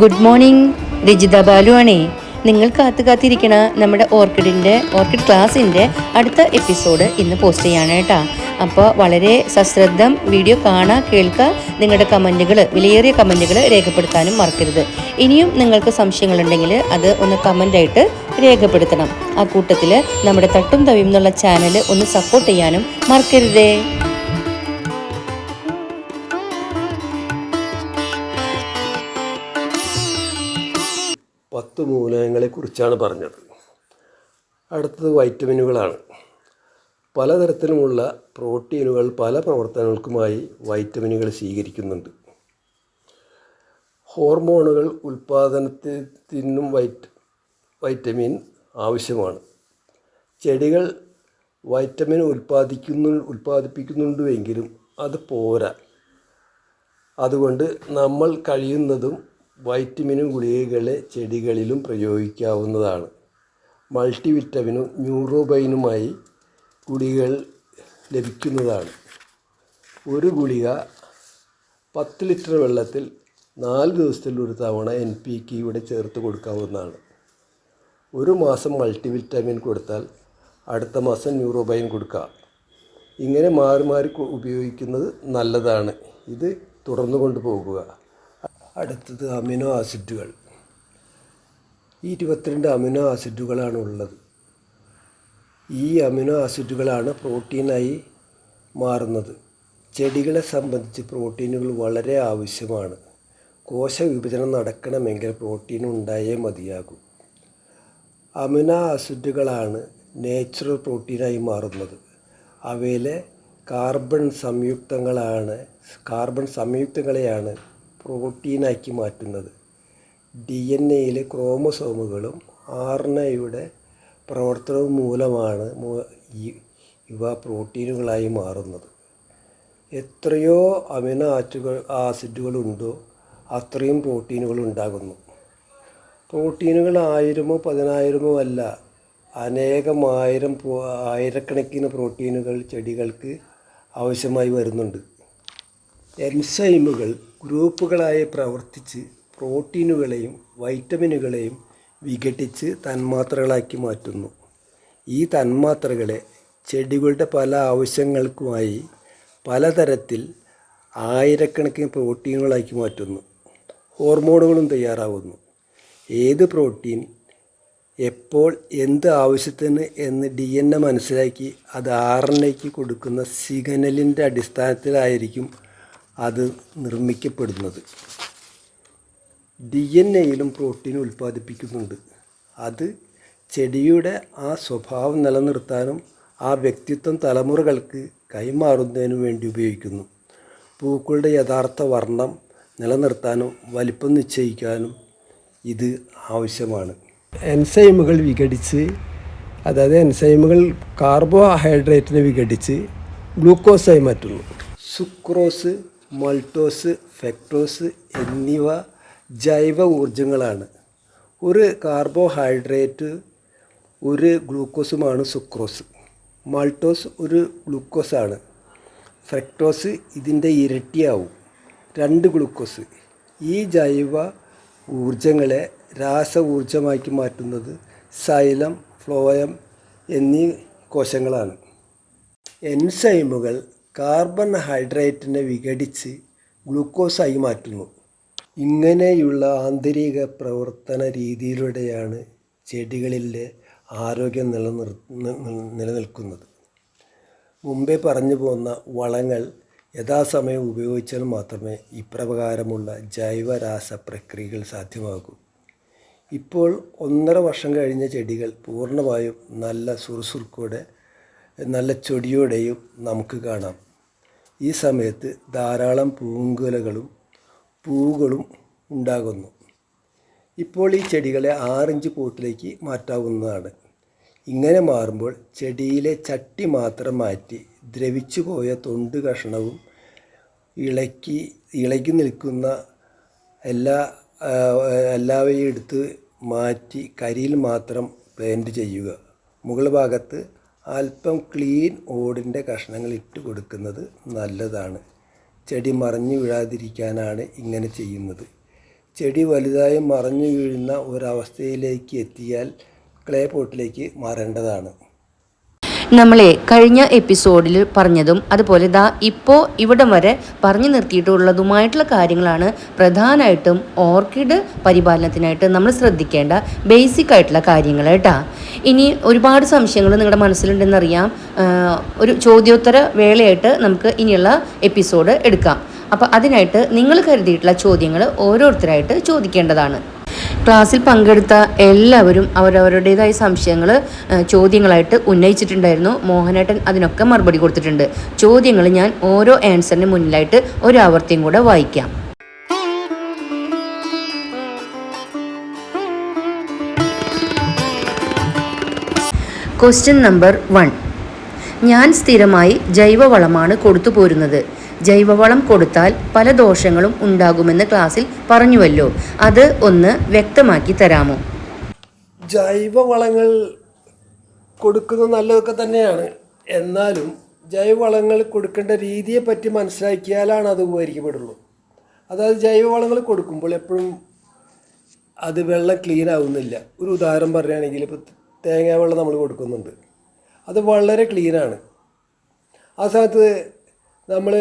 Good morning Rajitha Balu ആണേ. നിങ്ങൾ കാത്തു കാത്തിരിക്കണ നമ്മുടെ ഓർക്കിഡിന്റെ ഓർക്കിഡ് ക്ലാസ്സിന്റെ അടുത്ത എപ്പിസോഡ് ഇന്ന് പോസ്റ്റ് ചെയ്യാണ് കേട്ടോ. അപ്പോൾ വളരെ സശ്രദ്ധം വീഡിയോ കാണാൻ കേൾക്കുക നിങ്ങളുടെ കമന്റുകൾ വിലയേറിയ കമന്റുകൾ രേഖപ്പെടുത്താനും മറക്കരുത്. ഇനിയും നിങ്ങൾക്ക് സംശയങ്ങളുണ്ടെങ്കിൽ അത് ഒന്ന് കമന്റായിട്ട് രേഖപ്പെടുത്തണം. ആ കൂട്ടത്തിൽ നമ്മുടെ തട്ടും തവിയും എന്നുള്ള ചാനൽ ഒന്ന് സപ്പോർട്ട് ചെയ്യാനും മറക്കരുതേ. പത്ത് മൂലകങ്ങളെക്കുറിച്ചാണ് പറഞ്ഞത്. അടുത്തത് വൈറ്റമിനുകളാണ്. പലതരത്തിലുമുള്ള പ്രോട്ടീനുകൾ പല പ്രവർത്തനങ്ങൾക്കുമായി വൈറ്റമിനുകൾ സ്വീകരിക്കുന്നുണ്ട്. ഹോർമോണുകൾ ഉൽപ്പാദനത്തിനും വൈറ്റ് വൈറ്റമിൻ ആവശ്യമാണ്. ചെടികൾ വൈറ്റമിൻ ഉൽപ്പാദിക്കുന്നു ഉൽപ്പാദിപ്പിക്കുന്നുണ്ടെങ്കിലും അത് പോരാ. അതുകൊണ്ട് നമ്മൾ കഴിയുന്നതും വൈറ്റമിനും ഗുളികകളെ ചെടികളിലും പ്രയോഗിക്കാവുന്നതാണ്. മൾട്ടിവിറ്റമിനും ന്യൂറോബൈനുമായി ഗുളികൾ ലഭിക്കുന്നതാണ്. ഒരു ഗുളിക പത്ത് ലിറ്റർ വെള്ളത്തിൽ നാല് ദിവസത്തിൽ ഒരു തവണ എൻ പി കിയുടെ ചേർത്ത് കൊടുക്കാവുന്നതാണ്. ഒരു മാസം മൾട്ടിവിറ്റമിൻ കൊടുത്താൽ അടുത്ത മാസം ന്യൂറോബൈൻ കൊടുക്കാം. ഇങ്ങനെ മാറി മാറി ഉപയോഗിക്കുന്നത് നല്ലതാണ്. ഇത് തുടർന്നു കൊണ്ടുപോകുക. അടുത്തത് അമിനോ ആസിഡുകൾ. ഈ ഇരുപത്തിരണ്ട് അമിനോ ആസിഡുകളാണ് ഉള്ളത് ഈ അമിനോ ആസിഡുകളാണ് പ്രോട്ടീനായി മാറുന്നത്. ചെടികളെ സംബന്ധിച്ച് പ്രോട്ടീനുകൾ വളരെ ആവശ്യമാണ്. കോശ വിഭജനം നടക്കണമെങ്കിൽ പ്രോട്ടീൻ ഉണ്ടായേ മതിയാകൂ. അമിനോ ആസിഡുകളാണ് നേച്ചുറൽ പ്രോട്ടീനായി മാറുന്നത്. അവയിലെ കാർബൺ സംയുക്തങ്ങളാണ് കാർബൺ സംയുക്തങ്ങളെയാണ് പ്രോട്ടീനാക്കി മാറ്റുന്നത്. ഡി എൻ എയിലെ ക്രോമസോമുകളും ആർ എൻ എയുടെ പ്രവർത്തനവും മൂലമാണ് ഇവ പ്രോട്ടീനുകളായി മാറുന്നത്. എത്രയോ അമിനോ ആറ്റുകൾ ആസിഡുകളുണ്ടോ അത്രയും പ്രോട്ടീനുകൾ ഉണ്ടാകുന്നു. പ്രോട്ടീനുകൾ ആയിരമോ പതിനായിരമോ അല്ല അനേകമായിരം പ്രോ- ആയിരക്കണക്കിന് പ്രോട്ടീനുകൾ ചെടികൾക്ക് ആവശ്യമായി വരുന്നുണ്ട്. എൻസൈമുകൾ ഗ്രൂപ്പുകളായി പ്രവർത്തിച്ച് പ്രോട്ടീനുകളെയും വൈറ്റമിനുകളെയും വിഘടിച്ച് തന്മാത്രകളാക്കി മാറ്റുന്നു. ഈ തന്മാത്രകളെ ചെടികളുടെ പല ആവശ്യങ്ങൾക്കുമായി പലതരത്തിൽ ആയിരക്കണക്കിന് പ്രോട്ടീനുകളാക്കി മാറ്റുന്നു. ഹോർമോണുകളും തയ്യാറാവുന്നു. ഏത് പ്രോട്ടീൻ എപ്പോൾ എന്ത് ആവശ്യത്തിന് എന്ന് ഡി എൻ എ മനസ്സിലാക്കി അത് ആർ എൻ കൊടുക്കുന്ന സിഗ്നലിന്റെ അടിസ്ഥാനത്തിലായിരിക്കും അത് നിർമ്മിക്കപ്പെടുന്നത്. ഡി എൻ എയിലും പ്രോട്ടീൻ ഉൽപ്പാദിപ്പിക്കുന്നുണ്ട്. അത് ചെടിയുടെ ആ സ്വഭാവം നിലനിർത്താനും ആ വ്യക്തിത്വം തലമുറകൾക്ക് കൈമാറുന്നതിനു വേണ്ടി ഉപയോഗിക്കുന്നു. പൂക്കളുടെ യഥാർത്ഥ വർണം നിലനിർത്താനും വലിപ്പം നിശ്ചയിക്കാനും ഇത് ആവശ്യമാണ്. എൻസൈമുകൾ വിഘടിച്ച് അതായത് എൻസൈമുകൾ കാർബോഹൈഡ്രേറ്റിനെ വിഘടിച്ച് ഗ്ലൂക്കോസായി മാറ്റുന്നു. സുക്രോസ് മൾട്ടോസ് ഫെക്ടോസ് എന്നിവ ജൈവ ഊർജങ്ങളാണ് ഒരു കാർബോഹൈഡ്രേറ്റ് ഒരു ഗ്ലൂക്കോസുമാണ് സുക്രോസ്. മൾട്ടോസ് ഒരു ഗ്ലൂക്കോസാണ്. ഫ്രക്ടോസ് ഇതിന്റെ ഇരട്ടിയാവും. രണ്ട് ഗ്ലൂക്കോസ്. ഈ ജൈവ ഊർജങ്ങളെ രാസ ഊർജമാക്കി മാറ്റുന്നത് സൈലം ഫ്ലോയം എന്നീ കോശങ്ങളാണ്. എൻസൈമുകൾ കാർബൺ ഹൈഡ്രേറ്റിനെ വിഘടിച്ച് ഗ്ലൂക്കോസായി മാറ്റുന്നു. ഇങ്ങനെയുള്ള ആന്തരിക പ്രവർത്തന രീതിയിലൂടെയാണ് ചെടികളിലെ ആരോഗ്യം നിലനിർ നിലനിൽക്കുന്നത്. മുമ്പേ പറഞ്ഞു പോകുന്ന വളങ്ങൾ യഥാസമയം ഉപയോഗിച്ചാൽ മാത്രമേ ഇപ്രകാരമുള്ള ജൈവരാസ പ്രക്രിയകൾ സാധ്യമാകൂ. ഇപ്പോൾ ഒന്നര വർഷം കഴിഞ്ഞ ചെടികൾ പൂർണമായും നല്ല സുറുസുറുക്കോടെ നല്ല ചൊടിയോടെയും നമുക്ക് കാണാം. ഈ സമയത്ത് ധാരാളം പൂങ്കുലകളും പൂവുകളും ഉണ്ടാകുന്നു. ഇപ്പോൾ ഈ ചെടികളെ ആറിഞ്ച് പോട്ടിലേക്ക് മാറ്റാവുന്നതാണ്. ഇങ്ങനെ മാറുമ്പോൾ ചെടിയിലെ ചട്ടി മാത്രം മാറ്റി ദ്രവിച്ചു പോയ തൊണ്ട് കഷണവും ഇളക്കി ഇളകി നിൽക്കുന്ന എല്ലാ എല്ലാവയും എടുത്ത് മാറ്റി കരിയിൽ മാത്രം പ്ലാന്റ് ചെയ്യുക. മുകൾ ഭാഗത്ത് അല്പം ക്ലീൻ ഓടിന്റെ കഷ്ണങ്ങൾ ഇട്ട് കൊടുക്കുന്നത് നല്ലതാണ്. ചെടി മറിഞ്ഞു വീഴാതിരിക്കാനാണ് ഇങ്ങനെ ചെയ്യുന്നത്. ചെടി വലുതായി മറിഞ്ഞു വീഴുന്ന ഒരവസ്ഥയിലേക്ക് എത്തിയാൽ ക്ലേ പോട്ടിലേക്ക് മാറേണ്ടതാണ്. നമ്മളെ കഴിഞ്ഞ എപ്പിസോഡിൽ പറഞ്ഞതും അതുപോലെ ദാ ഇപ്പോൾ ഇവിടം വരെ പറഞ്ഞു നിർത്തിയിട്ടുള്ളതുമായിട്ടുള്ള കാര്യങ്ങളാണ് പ്രധാനമായിട്ടും ഓർക്കിഡ് പരിപാലനത്തിനായിട്ട് നമ്മൾ ശ്രദ്ധിക്കേണ്ട ബേസിക് ആയിട്ടുള്ള കാര്യങ്ങൾ കേട്ടാ. ഇനി ഒരുപാട് സംശയങ്ങൾ നിങ്ങളുടെ മനസ്സിലുണ്ടെന്നറിയാം ഒരു ചോദ്യോത്തര വേളയായിട്ട് നമുക്ക് ഇനിയുള്ള എപ്പിസോഡ് എടുക്കാം. അപ്പോൾ അതിനായിട്ട് നിങ്ങൾ കരുതിയിട്ടുള്ള ചോദ്യങ്ങൾ ഓരോരുത്തരായിട്ട് ചോദിക്കേണ്ടതാണ്. ക്ലാസ്സിൽ പങ്കെടുത്ത എല്ലാവരും അവരവരുടേതായ സംശയങ്ങൾ ചോദ്യങ്ങളായിട്ട് ഉന്നയിച്ചിട്ടുണ്ടായിരുന്നു. മോഹനേട്ടൻ അതിനൊക്കെ മറുപടി കൊടുത്തിട്ടുണ്ട്. ചോദ്യങ്ങൾ ഞാൻ ഓരോ ആൻസറിന് മുന്നിലായിട്ട് ഒരു ആവർത്തിയും കൂടെ വായിക്കാം. ക്വസ്റ്റ്യൻ നമ്പർ വൺ ഞാൻ സ്ഥിരമായി ജൈവവളമാണ് കൊടുത്തു പോരുന്നത്. ജൈവവളം കൊടുത്താൽ പല ദോഷങ്ങളും ഉണ്ടാകുമെന്ന് ക്ലാസ്സിൽ പറഞ്ഞുവല്ലോ. അത് ഒന്ന് വ്യക്തമാക്കി തരാമോ? ജൈവവളങ്ങൾ കൊടുക്കുന്നത് നല്ലതൊക്കെ തന്നെയാണ്. എന്നാലും ജൈവവളങ്ങൾ കൊടുക്കേണ്ട രീതിയെ പറ്റി മനസ്സിലാക്കിയാലാണ് അത് ഉപകരിക്കപ്പെടുള്ളൂ. അതായത് ജൈവവളങ്ങൾ കൊടുക്കുമ്പോൾ എപ്പോഴും അത് വെള്ളം ക്ലീൻ ആവുന്നില്ല. ഒരു ഉദാഹരണം പറയുകയാണെങ്കിൽ ഇപ്പോൾ തേങ്ങാ വെള്ളം നമ്മൾ കൊടുക്കുന്നുണ്ട്. അത് വളരെ ക്ലീനാണ്. ആ സമയത്ത് നമ്മൾ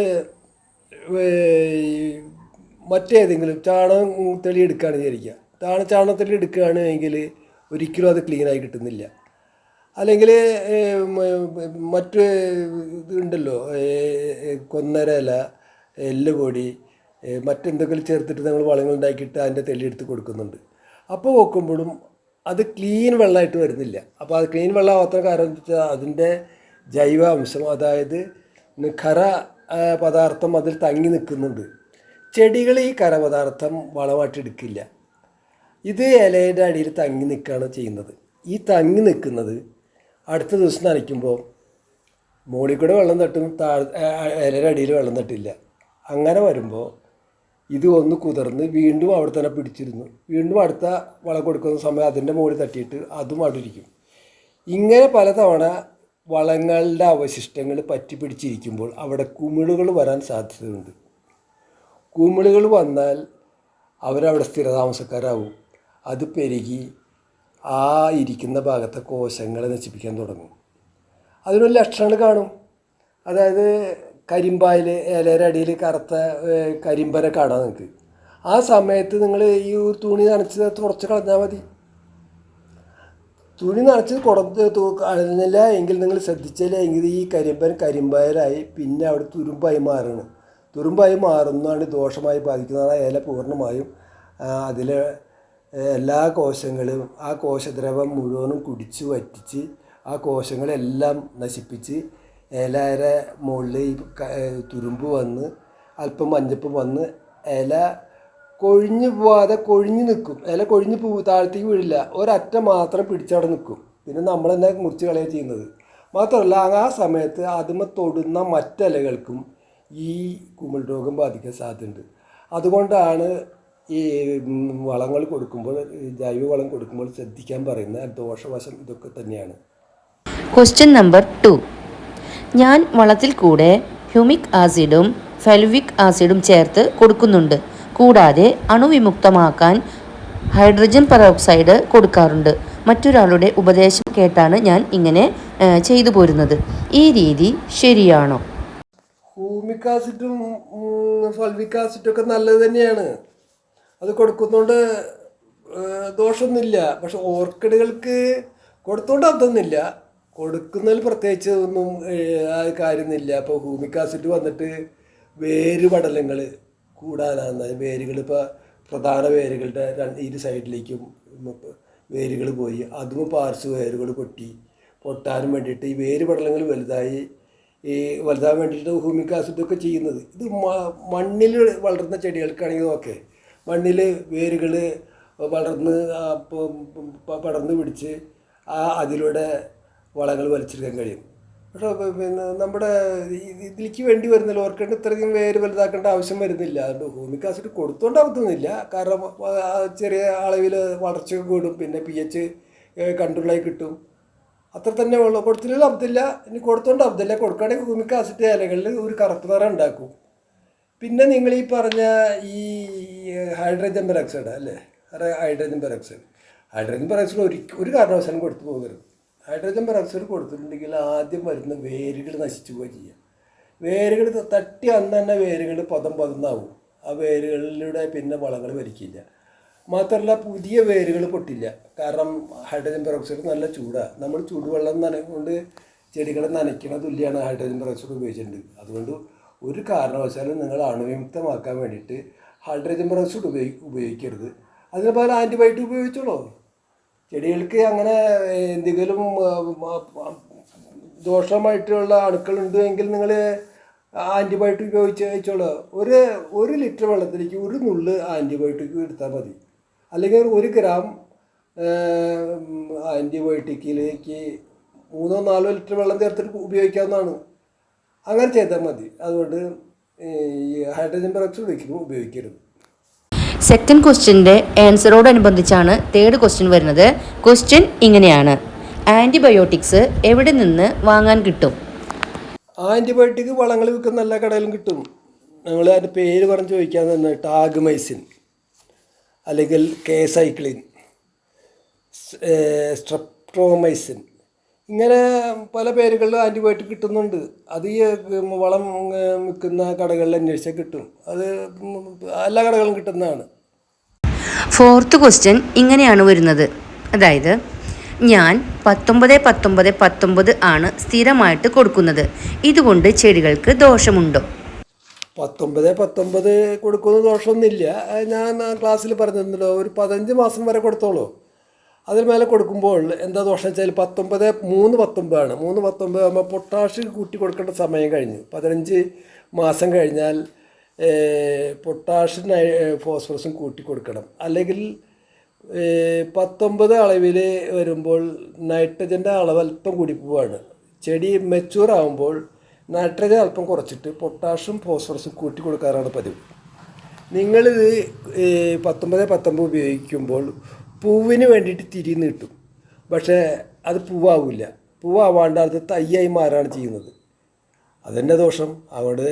മറ്റേതെങ്കിലും ചാണകം തെളി എടുക്കുകയാണെന്ന് വിചാരിക്കുക. ചാണ ചാണകത്തെളി എടുക്കുകയാണെങ്കിൽ ഒരിക്കലും അത് ക്ലീനായി കിട്ടുന്നില്ല. അല്ലെങ്കിൽ മറ്റ് ഇതുണ്ടല്ലോ കൊന്നരല എല്ലുപൊടി മറ്റെന്തെങ്കിലും ചേർത്തിട്ട് നമ്മൾ വളങ്ങൾ ഉണ്ടാക്കിയിട്ട് അതിന്റെ തെളി എടുത്ത് കൊടുക്കുന്നുണ്ട്. അപ്പോൾ നോക്കുമ്പോഴും അത് ക്ലീൻ വെള്ളമായിട്ട് വരുന്നില്ല. അപ്പോൾ അത് ക്ലീൻ വെള്ളം വെള്ളമാവാത്ത കാരണം എന്ന് വെച്ചാൽ അതിന്റെ ജൈവാംശം അതായത് ഖര പദാർത്ഥം അതിൽ തങ്ങി നിൽക്കുന്നുണ്ട്. ചെടികൾ ഈ ഖരപദാർത്ഥം വളമായിട്ട് എടുക്കില്ല. ഇത് ഇലയുടെ അടിയിൽ തങ്ങി നിൽക്കുകയാണ് ചെയ്യുന്നത്. ഈ തങ്ങി നിൽക്കുന്നത് അടുത്ത ദിവസം നനയ്ക്കുമ്പോൾ മുകളിൽ കൂടെ വെള്ളം തട്ടും താഴെ ഇലയുടെ അടിയിൽ വെള്ളം തട്ടില്ല. അങ്ങനെ വരുമ്പോൾ ഇത് ഒന്ന് കുതിർന്ന് വീണ്ടും അവിടെ തന്നെ പിടിച്ചിരുന്നു. വീണ്ടും അടുത്ത വളം കൊടുക്കുന്ന സമയം അതിന്റെ മുകളിൽ തട്ടിയിട്ട് അതും അടുരിക്കും ഇങ്ങനെ പലതവണ വളങ്ങളുടെ അവശിഷ്ടങ്ങൾ പറ്റി പിടിച്ചിരിക്കുമ്പോൾ അവിടെ കുമിളുകൾ വരാൻ സാധ്യതയുണ്ട്. കുമിളുകൾ വന്നാൽ അവരവിടെ സ്ഥിരതാമസക്കാരാവും. അത് പെരുകി ആ ഇരിക്കുന്ന ഭാഗത്തെ കോശങ്ങളെ നശിപ്പിക്കാൻ തുടങ്ങും. അതിനൊരു ലക്ഷണങ്ങൾ കാണും. അതായത് കരിമ്പായിൽ ഇലയുടെ അടിയിൽ കറുത്ത കരിമ്പര കാണാം നിങ്ങൾക്ക് ആ സമയത്ത് നിങ്ങൾ ഈ തുണി നനച്ച് തുടച്ച് കളഞ്ഞാൽ മതി. തുണി നനച്ച് കുടത്ത് കളഞ്ഞില്ല എങ്കിൽ നിങ്ങൾ ശ്രദ്ധിച്ചില്ല എങ്കിൽ ഈ കരിമ്പൻ കരിമ്പായലായി പിന്നെ അവിടെ തുരുമ്പായി മാറുകയാണ് തുരുമ്പായി മാറുന്നതാണ് ദോഷമായി ബാധിക്കുന്നത്. ആ ഇല പൂർണമായും അതിൽ എല്ലാ കോശങ്ങളും ആ കോശദ്രവം മുഴുവനും കുടിച്ച് വറ്റിച്ച് ആ കോശങ്ങളെല്ലാം നശിപ്പിച്ച് ഇലയുടെ മുകളിൽ ഈ തുരുമ്പ് വന്ന് അല്പം മഞ്ഞപ്പ് വന്ന് ഇല കൊഴിഞ്ഞു പോവാതെ കൊഴിഞ്ഞു നിൽക്കും. ഇല കൊഴിഞ്ഞു പോ താഴത്തേക്ക് വീഴില്ല. ഒരറ്റം മാത്രം പിടിച്ചവിടെ നിൽക്കും. പിന്നെ നമ്മൾ തന്നെ മുറിച്ച് കളയുക ചെയ്യുന്നത്. മാത്രമല്ല ആ സമയത്ത് അതിമ തൊടുന്ന മറ്റിലകൾക്കും ഈ കുമിൾ രോഗം ബാധിക്കാൻ സാധ്യതയുണ്ട്. അതുകൊണ്ടാണ് ഈ വളങ്ങൾ കൊടുക്കുമ്പോൾ ജൈവ വളം കൊടുക്കുമ്പോൾ ശ്രദ്ധിക്കാൻ പറയുന്ന ദോഷവശം ഇതൊക്കെ തന്നെയാണ്. ക്വസ്റ്റ്യൻ നമ്പർ ടു ഞാൻ വളത്തിൽ കൂടെ ഹ്യൂമിക് ആസിഡും ഫെൽവിക് ആസിഡും ചേർത്ത് കൊടുക്കുന്നുണ്ട്. കൂടാതെ അണുവിമുക്തമാക്കാൻ ഹൈഡ്രജൻ പെറോക്സൈഡ് കൊടുക്കാറുണ്ട്. മറ്റൊരാളുടെ ഉപദേശം കേട്ടാണ് ഞാൻ ഇങ്ങനെ ചെയ്തു പോരുന്നത്. ഈ രീതി ശരിയാണോ? ഹ്യൂമിക് ആസിഡും ഫൽവിക് ആസിഡും ഒക്കെ നല്ലത് തന്നെയാണ്. അത് കൊടുക്കുന്നതുകൊണ്ട് ദോഷമൊന്നുമില്ല പക്ഷെ ഓർക്കിഡുകൾക്ക് കൊടുത്തോണ്ട് അതൊന്നുമില്ല. കൊടുക്കുന്നതിൽ പ്രത്യേകിച്ച് ഒന്നും ആ കാര്യമൊന്നുമില്ല ഇപ്പോൾ ഹൂമിക് ആസിഡ് വന്നിട്ട് വേര് പടലങ്ങൾ കൂടാനാണ് വേരുകൾ ഇപ്പോൾ പ്രധാന വേരുകളുടെ രണ്ട് ഇരു സൈഡിലേക്കും വേരുകൾ പോയി. അതും പാർശ്വ വേരുകൾ പൊട്ടി. പൊട്ടാനും വേണ്ടിയിട്ട് ഈ വേര് പടലങ്ങൾ വലുതായി ഈ വലുതാൻ വേണ്ടിയിട്ട് ഹൂമിക് ആസിഡൊക്കെ ചെയ്യുന്നത്. ഇത് മണ്ണിൽ വളരുന്ന ചെടികൾക്കാണെങ്കിൽ ഓക്കെ. മണ്ണിൽ വേരുകൾ വളർന്ന് പടർന്ന് പിടിച്ച് ആ അതിലൂടെ വളങ്ങൾ വലിച്ചെടുക്കാൻ കഴിയും. പക്ഷേ പിന്നെ നമ്മുടെ ഇതിലേക്ക് വേണ്ടി വരുന്നില്ല ഓർക്കേണ്ട ഇത്രയും വേര് വലുതാക്കേണ്ട ആവശ്യം വരുന്നില്ല. അതുകൊണ്ട് ഹൂമിക് ആസിഡ് കൊടുത്തോണ്ടാവത്തൊന്നുമില്ല കാരണം ചെറിയ അളവിൽ വളർച്ച കൂടും. പിന്നെ പി എച്ച് കൺട്രോളായി കിട്ടും. അത്ര തന്നെ ഉള്ളു. കൊടുത്തില്ലെങ്കിൽ അബ്ദില്ല ഇനി കൊടുത്തോണ്ട് അബ്ദില്ല കൊടുക്കുകയാണെങ്കിൽ ഹൂമിക് ആസിഡ് ഇലകളിൽ ഒരു കറുപ്പ് നിറം ഉണ്ടാക്കും. പിന്നെ നിങ്ങൾ ഈ പറഞ്ഞ ഈ ഹൈഡ്രജൻ പെറോക്സൈഡ് അല്ലേ? Hydrogen peroxide. ഹൈഡ്രജൻ പെറോക്സൈഡ് ഒരു ഒരു കാരണവശാലും കൊടുത്തു പോകരുത്. ഹൈഡ്രജൻ പെറോക്സൈഡ് കൊടുത്തിട്ടുണ്ടെങ്കിൽ ആദ്യം വരുന്ന വേരുകൾ നശിച്ചു പോവുക ചെയ്യുക വേരുകൾ തട്ടി അന്ന് തന്നെ വേരുകൾ പദം പതന്നാവും. ആ വേരുകളിലൂടെ പിന്നെ വളങ്ങൾ വലിക്കില്ല മാത്രമല്ല പുതിയ വേരുകൾ പൊട്ടില്ല. കാരണം ഹൈഡ്രജൻ പെറോക്സൈഡ് നല്ല ചൂടാണ് നമ്മൾ ചൂടുവെള്ളം നന കൊണ്ട് ചെടികളെ നനയ്ക്കണ തുല്യമാണ് ഹൈഡ്രജൻ പെറോക്സൈഡ് ഉപയോഗിച്ചിട്ടുണ്ട്. അതുകൊണ്ട് ഒരു കാരണവശാലും നിങ്ങൾ അണുവിമുക്തമാക്കാൻ വേണ്ടിയിട്ട് ഹൈഡ്രജൻ പെറോക്സൈഡ് ഉപയോഗി ഉപയോഗിക്കരുത്. അതിന് പകരം ആന്റിബയോട്ടിക് ഉപയോഗിച്ചോളൂ. ചെടികൾക്ക് അങ്ങനെ എന്തെങ്കിലും ദോഷമായിട്ടുള്ള അണുക്കളുണ്ട് എങ്കിൽ നിങ്ങൾ ആന്റിബയോട്ടിക് ഉപയോഗിച്ച് കഴിച്ചോളൂ. ഒരു ഒരു ലിറ്റർ വെള്ളത്തിലേക്ക് ഒരു നുള്ള് ആന്റിബയോട്ടിക് എടുത്താൽ മതി. അല്ലെങ്കിൽ ഒരു ഗ്രാം ആന്റിബയോട്ടിക്കിലേക്ക് മൂന്നോ നാലോ ലിറ്റർ വെള്ളം ചേർത്തിട്ട് ഉപയോഗിക്കാവുന്നതാണ്. അങ്ങനെ ചെയ്താൽ മതി. അതുകൊണ്ട് ഈ ഹൈഡ്രജൻ പെറോക്സൈഡ് ഒരിക്കലും ഉപയോഗിക്കരുത്. സെക്കൻഡ് ക്വസ്റ്റ്യന്റെ ആൻസറോടനുബന്ധിച്ചാണ് തേർഡ് ക്വസ്റ്റ്യൻ വരുന്നത്. ക്വസ്റ്റ്യൻ ഇങ്ങനെയാണ്. ആന്റിബയോട്ടിക്സ് എവിടെ നിന്ന് വാങ്ങാൻ കിട്ടും? ആന്റിബയോട്ടിക് വളങ്ങൾ വിൽക്കുന്ന എല്ലാ കടയിലും കിട്ടും. ഞങ്ങൾ അതിന്റെ പേര് പറഞ്ഞ് ചോദിക്കാൻ തന്നെ ടാഗ്മൈസിൻ അല്ലെങ്കിൽ കെ സൈക്ലിൻ സ്ട്രപ്ട്രോമൈസിൻ ഇങ്ങനെ പല പേരുകളിൽ ആന്റിബയോട്ടിക് കിട്ടുന്നുണ്ട്. അത് ഈ വളം വിൽക്കുന്ന കടകളിൽ അന്വേഷിച്ചാൽ കിട്ടും. അത് എല്ലാ കടകളും കിട്ടുന്നതാണ്. ഫോർത്ത് ക്വസ്റ്റ്യൻ ഇങ്ങനെയാണ് വരുന്നത്. അതായത് ഞാൻ പത്തൊമ്പത് പത്തൊമ്പത് പത്തൊമ്പത് ആണ് സ്ഥിരമായിട്ട് കൊടുക്കുന്നത്. ഇതുകൊണ്ട് ചെടികൾക്ക് ദോഷമുണ്ടോ? പത്തൊമ്പത് പത്തൊമ്പത് കൊടുക്കുന്ന ദോഷമൊന്നുമില്ല. ഞാൻ ക്ലാസ്സിൽ പറഞ്ഞിരുന്നല്ലോ ഒരു പതിനഞ്ച് മാസം വരെ കൊടുത്തോളൂ. അതിൽ മേലെ കൊടുക്കുമ്പോൾ എന്താ ദോഷം വെച്ചാൽ പത്തൊമ്പത് മൂന്ന് പത്തൊമ്പതാണ് മൂന്ന് പത്തൊമ്പത് ആകുമ്പോൾ പൊട്ടാഷ് കൂട്ടി കൊടുക്കേണ്ട സമയം കഴിഞ്ഞു. പതിനഞ്ച് മാസം കഴിഞ്ഞാൽ ഏഹ്, പൊട്ടാഷ് നൈ- ഫോസ്ഫറസും കൂട്ടി കൊടുക്കണം. അല്ലെങ്കിൽ പത്തൊമ്പത് അളവിൽ വരുമ്പോൾ നൈട്രജന്റെ അളവ് അല്പം കൂടി പോവാണ്. ചെടി മെച്ചൂർ ആകുമ്പോൾ നൈട്രജൻ അല്പം കുറച്ചിട്ട് പൊട്ടാഷും ഫോസ്ഫറസും കൂട്ടി കൊടുക്കാറാണ് പതിവ്. നിങ്ങളിത് പത്തൊമ്പത് പത്തൊമ്പത് ഉപയോഗിക്കുമ്പോൾ പൂവിന് വേണ്ടിയിട്ട് തിരിഞ്ഞ് കിട്ടും പക്ഷേ അത് പൂവാവില്ല. പൂവാവാണ്ട് അത് തയ്യായി മാറാണ് ചെയ്യുന്നത്. അതെന്നെ ദോഷം. അവിടെ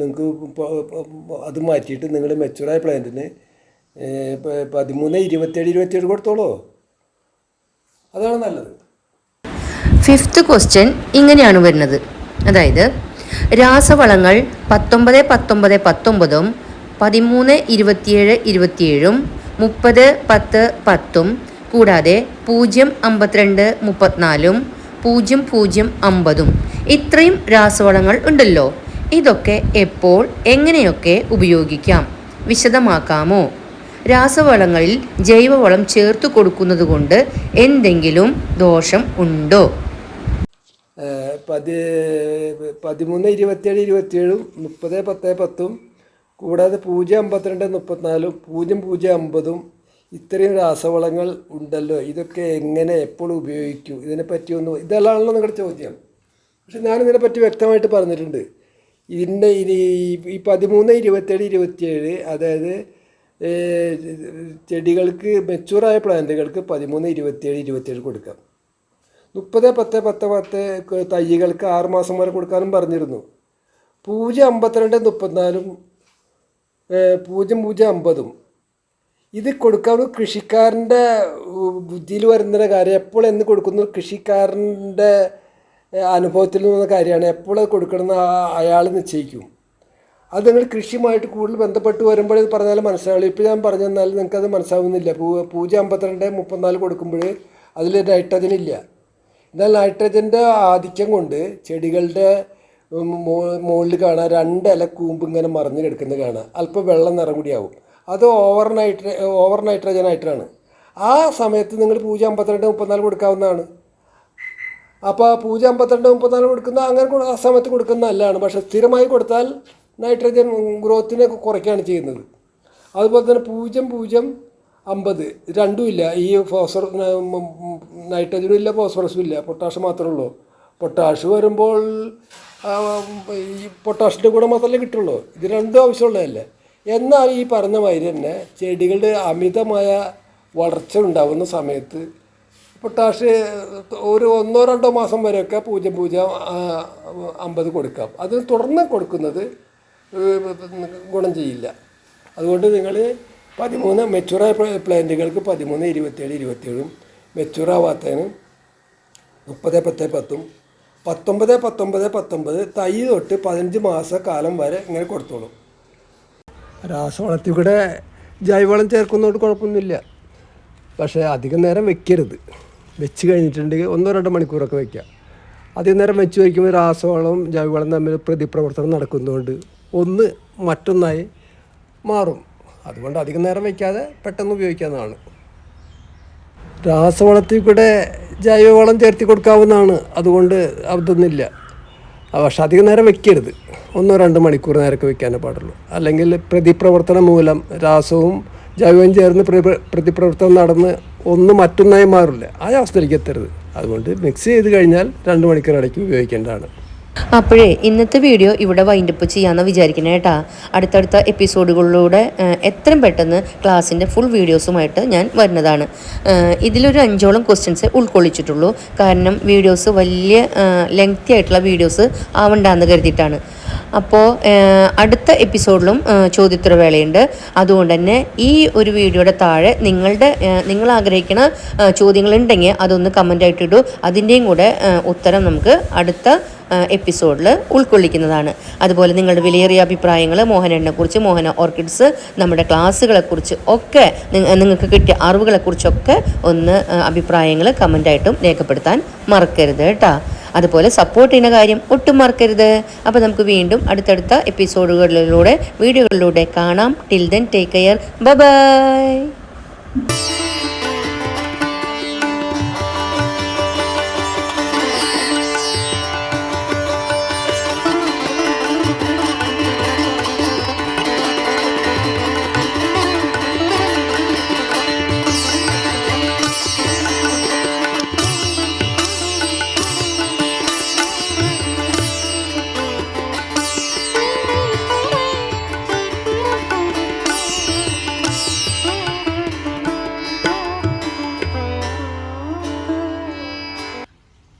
നിങ്ങൾക്ക് അത് മാറ്റിയിട്ട് നിങ്ങൾ മെച്ചൂറായ പ്ലാന്റിന് പതിമൂന്ന് ഇരുപത്തേഴ് ഇരുപത്തേഴ് കൊടുത്തോളൂ. അതാണ് നല്ലത്. ഫിഫ്ത്ത് ക്വസ്റ്റ്യൻ ഇങ്ങനെയാണ് വരുന്നത്. അതായത് രാസവളങ്ങൾ പത്തൊമ്പത് പത്തൊമ്പത് പത്തൊമ്പതും പതിമൂന്ന് ഇരുപത്തിയേഴ് ഇരുപത്തിയേഴും മുപ്പത് പത്ത് പത്തും കൂടാതെ പൂജ്യം അമ്പത്തിരണ്ട് മുപ്പത്തിനാലും പൂജ്യം പൂജ്യം അമ്പതും. ഇത്രയും രാസവളങ്ങൾ ഉണ്ടല്ലോ. ഇതൊക്കെ എപ്പോൾ എങ്ങനെയൊക്കെ ഉപയോഗിക്കാം? വിശദമാക്കാമോ? രാസവളങ്ങളിൽ ജൈവവളം ചേർത്ത് കൊടുക്കുന്നത് കൊണ്ട് എന്തെങ്കിലും ദോഷം ഉണ്ടോ? പതി പതിമൂന്ന് ഇരുപത്തിയേഴ് ഇരുപത്തിയേഴും മുപ്പത് പത്ത് പത്തും കൂടാതെ പൂജ്യം അമ്പത്തിരണ്ട് മുപ്പത്തിനാലും പൂജ്യം പൂജ്യം അമ്പതും ഇത്രയും രാസവളങ്ങൾ ഉണ്ടല്ലോ ഇതൊക്കെ എങ്ങനെ എപ്പോൾ ഉപയോഗിക്കും? ഇതിനെപ്പറ്റി ഒന്ന് ഇതെല്ലാമാണല്ലോ നിങ്ങളുടെ ചോദ്യം. പക്ഷെ ഞാൻ ഞാനിതിനെപ്പറ്റി വ്യക്തമായിട്ട് പറഞ്ഞിട്ടുണ്ട്. ഇതിന്റെ ഇനി ഈ പതിമൂന്ന് ഇരുപത്തേഴ് ഇരുപത്തിയേഴ് അതായത് ചെടികൾക്ക് മെച്ചൂറായ പ്ലാന്റുകൾക്ക് പതിമൂന്ന് ഇരുപത്തിയേഴ് ഇരുപത്തിയേഴ് കൊടുക്കാം. മുപ്പത് പത്ത് പത്ത് പത്ത് തൈകൾക്ക് ആറ് മാസം വരെ കൊടുക്കാനും പറഞ്ഞിരുന്നു. പൂജ്യം അമ്പത്തിരണ്ട് മുപ്പത്തിനാലും പൂജ്യം പൂജ്യം അമ്പതും. ഇത് കൊടുക്കാൻ കൃഷിക്കാരന്റെ ബുദ്ധിയിൽ വരുന്ന കാര്യം എപ്പോൾ എന്ന് കൊടുക്കുന്നു കൃഷിക്കാരന്റെ അനുഭവത്തിൽ നിന്നുള്ള കാര്യമാണ് എപ്പോൾ അത് കൊടുക്കണമെന്ന് അയാൾ നിശ്ചയിക്കും. അത് നിങ്ങൾ കൃഷിയുമായിട്ട് കൂടുതൽ ബന്ധപ്പെട്ട് വരുമ്പോൾ ഇത് പറഞ്ഞാൽ മനസ്സിലാവില്ല. ഇപ്പോൾ ഞാൻ പറഞ്ഞു തന്നാൽ നിങ്ങൾക്കത് മനസ്സിലാവുന്നില്ല. പൂ പൂജ്യം അമ്പത്തിരണ്ട് മുപ്പത്തിനാല് കൊടുക്കുമ്പോൾ അതിൽ നൈട്രജൻ ഇല്ല. എന്നാൽ നൈട്രജന്റെ ആധിക്യം കൊണ്ട് ചെടികളുടെ മുകളിൽ കാണാൻ രണ്ട് ഇല കൂമ്പ് ഇങ്ങനെ മറിഞ്ഞ് കിടക്കുന്നത് കാണാം. അല്പം വെള്ളം നിറം കൂടിയാവും അത് ഓവർ നൈട്ര ഓവർ നൈട്രജൻ ആയിട്ടാണ് ആ സമയത്ത് നിങ്ങൾ പൂജ്യം അമ്പത്തിരണ്ട് മുപ്പത്തിനാല് കൊടുക്കാവുന്നതാണ്. അപ്പോൾ പൂജ്യം അമ്പത്തിരണ്ട് മുപ്പത്തിനാല് കൊടുക്കുന്ന അങ്ങനെ ആ സമയത്ത് കൊടുക്കുന്ന നല്ലതാണ്. പക്ഷേ സ്ഥിരമായി കൊടുത്താൽ നൈട്രജൻ ഗ്രോത്തിനെ കുറയ്ക്കുകയാണ് ചെയ്യുന്നത്. അതുപോലെ തന്നെ പൂജ്യം പൂജ്യം അമ്പത് രണ്ടും ഇല്ല. ഈ ഫോസ്ഫർ നൈട്രജനും ഇല്ല ഫോസ്ഫറസും ഇല്ല. പൊട്ടാഷ് മാത്രമേ ഉള്ളൂ. പൊട്ടാഷ് വരുമ്പോൾ ഈ പൊട്ടാഷിന്റെ കൂടെ മാത്രമല്ലേ കിട്ടുള്ളൂ. ഇത് രണ്ടും ആവശ്യമുള്ളതല്ലേ? എന്നാൽ ഈ പറഞ്ഞ മാതിരി തന്നെ ചെടികളുടെ അമിതമായ വളർച്ച ഉണ്ടാകുന്ന സമയത്ത് പൊട്ടാഷ് ഒരു ഒന്നോ രണ്ടോ മാസം വരെയൊക്കെ പൂജ്യം പൂജ്യം അമ്പത് കൊടുക്കാം. അത് തുടർന്ന് കൊടുക്കുന്നത് ഗുണം ചെയ്യില്ല. അതുകൊണ്ട് നിങ്ങൾ പതിമൂന്ന് മെച്ചുറായ പ്ലാന്റുകൾക്ക് പതിമൂന്ന് ഇരുപത്തേഴ് ഇരുപത്തേഴും മെച്ചുറാവാത്തതിന് മുപ്പത് പത്ത് പത്തും പത്തൊമ്പത് പത്തൊമ്പത് പത്തൊമ്പത് തൈ തൊട്ട് പതിനഞ്ച് മാസ കാലം വരെ ഇങ്ങനെ കൊടുത്തോളൂ. രാസവളത്തിൽ കൂടെ ജൈവവളം ചേർക്കുന്നതുകൊണ്ട് കുഴപ്പമൊന്നുമില്ല. പക്ഷേ അധികം നേരം വെക്കരുത്. വെച്ച് കഴിഞ്ഞിട്ടുണ്ടെങ്കിൽ ഒന്നോ രണ്ടോ മണിക്കൂറൊക്കെ വെക്കുക അധികം നേരം വെച്ച് വയ്ക്കുമ്പോൾ രാസവളവും ജൈവവളം തമ്മിൽ പ്രതിപ്രവർത്തനം നടക്കുന്നതുകൊണ്ട് ഒന്ന് മറ്റൊന്നായി മാറും. അതുകൊണ്ട് അധികം നേരം വയ്ക്കാതെ പെട്ടെന്ന് ഉപയോഗിക്കാവുന്നതാണ്. രാസവളത്തിൽ കൂടെ ജൈവവളം ചേർത്തി കൊടുക്കാവുന്നതാണ്. അതുകൊണ്ട് അതൊന്നുമില്ല. പക്ഷെ അധികം നേരം വെക്കരുത്. ഒന്നോ രണ്ടോ മണിക്കൂർ നേരമൊക്കെ വെക്കാനേ പാടുള്ളൂ. അല്ലെങ്കിൽ പ്രതിപ്രവർത്തനം മൂലം രാസവും ജൈവവും ചേർന്ന് പ്രതി- പ്രതിപ്രവർത്തനം നടന്ന് ഒന്ന് മറ്റൊന്നായി മാറില്ല. ആ അവസ്ഥയിലേക്ക് എത്തരുത്. അതുകൊണ്ട് മിക്സ് ചെയ്ത് കഴിഞ്ഞാൽ രണ്ട് മണിക്കൂർ ഇടയ്ക്ക് ഉപയോഗിക്കേണ്ടതാണ്. അപ്പോഴേ ഇന്നത്തെ വീഡിയോ ഇവിടെ വൈൻഡപ്പ് ചെയ്യാമെന്ന് വിചാരിക്കണേ കേട്ടാ. അടുത്തടുത്ത എപ്പിസോഡുകളിലൂടെ എത്രയും പെട്ടെന്ന് ക്ലാസ്സിന്റെ ഫുൾ വീഡിയോസുമായിട്ട് ഞാൻ വരുന്നതാണ്. ഇതിലൊരു അഞ്ചോളം ക്വസ്റ്റ്യൻസ് ഉൾക്കൊള്ളിച്ചിട്ടുള്ളൂ. കാരണം വീഡിയോസ് വലിയ ലെങ്തി ആയിട്ടുള്ള വീഡിയോസ് ആവണ്ടെന്ന് കരുതിയിട്ടാണ്. അപ്പോൾ അടുത്ത എപ്പിസോഡിലും ചോദ്യോത്തരവേളയുണ്ട് അതുകൊണ്ട് തന്നെ ഈ ഒരു വീഡിയോയുടെ താഴെ നിങ്ങളുടെ നിങ്ങൾ ആഗ്രഹിക്കുന്ന ചോദ്യങ്ങളുണ്ടെങ്കിൽ അതൊന്ന് കമന്റായിട്ട് ഇടൂ. അതിന്റെയും കൂടെ ഉത്തരം നമുക്ക് അടുത്ത എപ്പിസോഡിൽ ഉൾക്കൊള്ളിക്കുന്നതാണ്. അതുപോലെ നിങ്ങളുടെ വിലയേറിയ അഭിപ്രായങ്ങൾ മോഹനെണ്ണെക്കുറിച്ച് മോഹന ഓർക്കിഡ്സ് നമ്മുടെ ക്ലാസ്സുകളെക്കുറിച്ച് ഒക്കെ നിങ്ങൾക്ക് കിട്ടിയ അറിവുകളെക്കുറിച്ചൊക്കെ ഒന്ന് അഭിപ്രായങ്ങൾ കമന്റായിട്ടും രേഖപ്പെടുത്താൻ മറക്കരുത് കേട്ടോ. അതുപോലെ സപ്പോർട്ട് ചെയ്യുന്ന കാര്യം ഒട്ടും മറക്കരുത്. അപ്പോൾ നമുക്ക് വീണ്ടും അടുത്തടുത്ത എപ്പിസോഡുകളിലൂടെ വീഡിയോകളിലൂടെ കാണാം. Till then take care bye